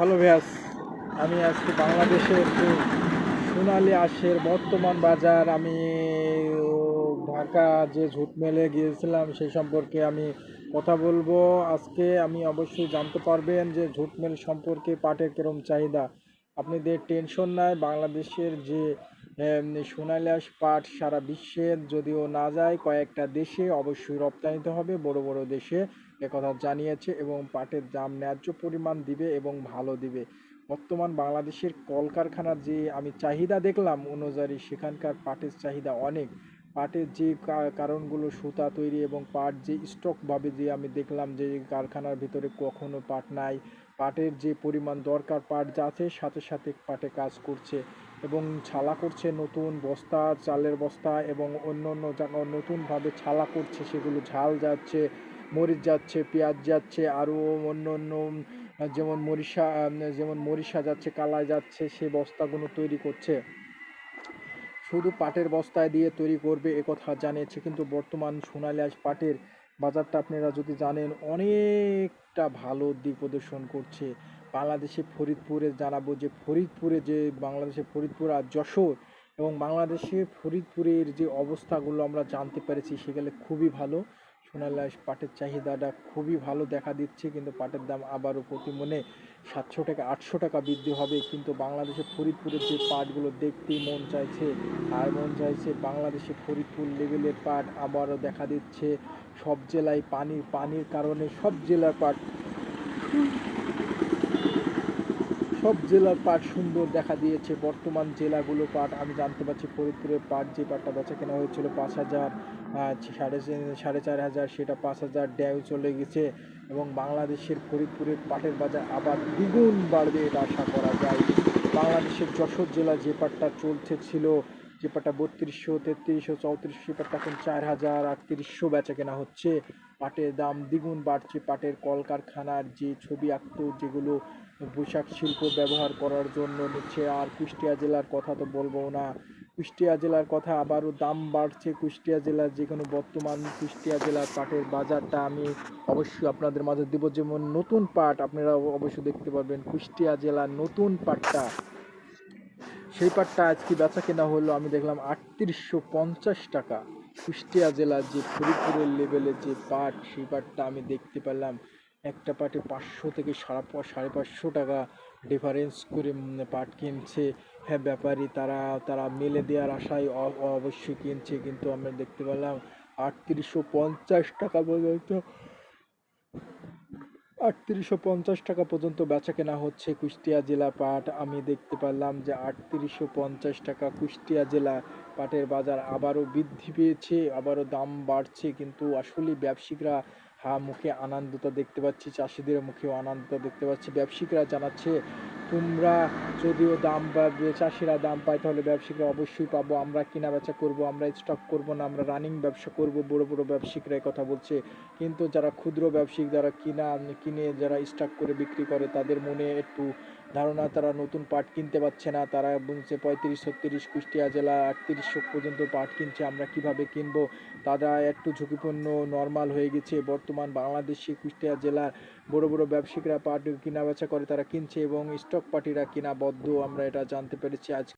Hello Vyas আমি আজকে বাংলাদেশের যে সোনালী আঁশের বর্তমান বাজার, আমি ঢাকা যে ঝুট মেলে গিয়েছিলাম সেই সম্পর্কে আমি কথা বলব। আজকে আমি অবশ্যই জানতে পারবেন যে ঝুট মেল সম্পর্কে পাটের কিরম চাহিদা। আপনাদের টেনশন নাই, বাংলাদেশের যে সোনালী আঁশ পাট সারা বিশ্বের যদিও না যায়, কয়েকটা দেশে অবশ্যই রপ্তানিতে হবে, বড় বড় দেশে একথা জানিয়েছে এবং পাটের দাম ন্যায্য পরিমাণ দিবে এবং ভালো দিবে। বর্তমান বাংলাদেশের কলকারখানার যে আমি চাহিদা দেখলাম অনুযায়ী সেখানকার পাটের চাহিদা অনেক। পাটের যে কারণগুলো সুতা তৈরি এবং পাট যে স্টকভাবে যে আমি দেখলাম যে কারখানার ভিতরে কখনো পাট নাই, পাটের যে পরিমাণ দরকার পাট যাচ্ছে সাথে সাথে পাটে কাজ করছে এবং ছালা করছে নতুন বস্তা, চালের বস্তা এবং অন্য অন্য নতুনভাবে ছালা করছে সেগুলো ঝাল যাচ্ছে। মরিচ যাচ্ছে, পেঁয়াজ যাচ্ছে আরও অন্য অন্য, যেমন মরিষা যেমন মরিষা যাচ্ছে, কালাই যাচ্ছে, সে বস্তাগুলো তৈরি করছে। শুধু পাটের বস্তায় দিয়ে তৈরি করবে একথা জানিয়েছে, কিন্তু বর্তমান সোনালী আঁশ পাটের বাজারটা আপনারা যদি জানেন, অনেকটা ভালো দিক প্রদর্শন করছে। বাংলাদেশে ফরিদপুরে জানাব যে ফরিদপুরে যে বাংলাদেশে ফরিদপুর আর যশোর এবং বাংলাদেশে ফরিদপুরের যে অবস্থাগুলো আমরা জানতে পেরেছি, সেগুলো খুবই ভালো। সোনালী আঁশ পাটের চাহিদাটা খুবই ভালো দেখা দিচ্ছে, কিন্তু পাটের দাম আবারও প্রতি মনে সাতশো টাকা, আটশো টাকা বৃদ্ধি হবে। কিন্তু বাংলাদেশে ফরিদপুরের যে পাটগুলো দেখতেই মন চাইছে, আর মন চাইছে বাংলাদেশে ফরিদপুর লেভেলের পাট আবারও দেখা দিচ্ছে। সব জেলায় পানি পানির কারণে সব জেলার পাট সব জেলার পাট সুন্দর দেখা দিয়েছে। বর্তমান জেলাগুলো পাট আমি জানতে পারছি, ফরিদপুরের পাট যে পাটটা বেচা কেনা হয়েছিল পাঁচ হাজার সাড়ে সাড়ে চার হাজার, সেটা পাঁচ হাজার ড্যাও চলে গেছে এবং বাংলাদেশের ফরিদপুরের পাটের বাজার আবার দ্বিগুণ বাড়বে এটা আশা করা যায়। বাংলাদেশের যশোর জেলা যে পাটটা চলছে ছিল, যে পাটটা বত্রিশশো, তেত্রিশশো, চৌত্রিশশো, সে পাটটা এখন চার হাজার আটত্রিশশো বেচা কেনা হচ্ছে। পাটের দাম দ্বিগুণ বাড়ছে। পাটের কলকারখানার যে ছবি আঁকতো, যেগুলো পোশাক শিল্প ব্যবহার করার জন্য নিচ্ছে। আর কুষ্টিয়া জেলার কথা তো বলব না। কুষ্টিয়া জেলার কথা আবারও দাম বাড়ছে। কুষ্টিয়া জেলার যে কোনো বর্তমান কুষ্টিয়া জেলার পাটের বাজারটা আমি অবশ্যই আপনাদের মাঝে দেবো। যেমন নতুন পাট আপনারা অবশ্যই দেখতে পারবেন। কুষ্টিয়া জেলার নতুন পাটটা। সেই পাটটা আজকে বেচা কেনা হলো, আমি দেখলাম আটত্রিশশো পঞ্চাশ টাকা। কুষ্টিয়া জেলার যে ফরিদপুরের লেভেলের যে পাট, সেই পাটটা আমি দেখতে পেলাম। একটা পাটে পাঁচশো থেকে সাড়ে সাড়ে পাঁচশো টাকা ডিফারেন্স করে পাট কিনছে। হ্যাঁ ব্যাপারী তারা তারা মেলে দেওয়ার আশায় অবশ্যই কিনছে। কিন্তু আমরা দেখতে পেলাম আটত্রিশশো পঞ্চাশ টাকা পর্যন্ত, আটত্রিশশো পঞ্চাশ টাকা পর্যন্ত বেচা কেনা হচ্ছে কুষ্টিয়া জেলা পাট। আমি দেখতে পারলাম যে আটত্রিশশো পঞ্চাশ টাকা কুষ্টিয়া জেলা পাটের বাজার আবারও বৃদ্ধি পেয়েছে, আবারও দাম বাড়ছে। কিন্তু আসলে ব্যবসায়িকরা হা মুখে আনন্দতা দেখতে পাচ্ছি, চাষিদের মুখেও আনন্দতা দেখতে পাচ্ছি। ব্যবসায়িকরা জানাচ্ছে, তোমরা যদিও দাম পাবে চাষিরা দাম পায় তাহলে ব্যবসায়িকরা অবশ্যই পাবো। আমরা কেনা বেচা করব, আমরা স্টক করব না, আমরা রানিং ব্যবসা করব। বড় বড় ব্যবসায়িকরা কথা বলছে। কিন্তু যারা ক্ষুদ্র ব্যবসায়িক, যারা কিনা, কিনে, যারা স্টক করে বিক্রি করে, তাদের মনে একটু ধারণা, তারা নতুন পাট কিনতে পারছে না। তারা বলছে, পঁয়ত্রিশ, ছত্রিশ কুষ্টিয়া জেলা আটত্রিশশো পর্যন্ত পাট কিনছে, আমরা কীভাবে কিনব? তারা একটু ঝুঁকিপূর্ণ নর্মাল হয়ে গেছে। বর্তমান বাংলাদেশি কুষ্টিয়া জেলার বড় বড় ব্যবসায়িকরা পাট কেনাবেচা করে, তারা কিনছে এবং স্টক পার্টিরা কিনা বদ্ধ, আমরা এটা জানতে পেরেছি আজ।